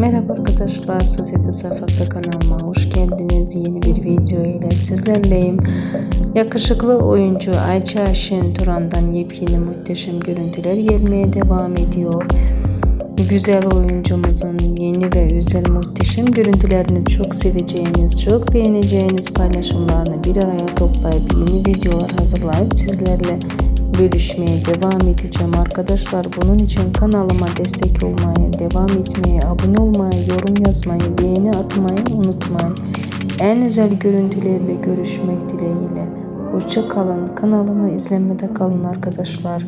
Merhaba arkadaşlar, Sosyete Sayfası kanalıma hoş geldiniz. Yeni bir video ile sizlerleyim. Yakışıklı oyuncu Ayça Aşın Turan'dan yepyeni muhteşem görüntüler gelmeye devam ediyor. Güzel oyuncumuzun yeni ve özel muhteşem görüntülerini çok seveceğiniz, çok beğeneceğiniz paylaşımlarını bir araya toplayıp yeni videolar hazırlayıp sizlerle bölüşmeye devam edeceğim arkadaşlar. Bunun için kanalıma destek olmayı, devam etmeyi, abone olmayı, yorum yazmayı, beğeni atmayı unutmayın. En özel görüntülerle görüşmek dileğiyle. Hoşça kalın. Kanalımı izlemede kalın arkadaşlar.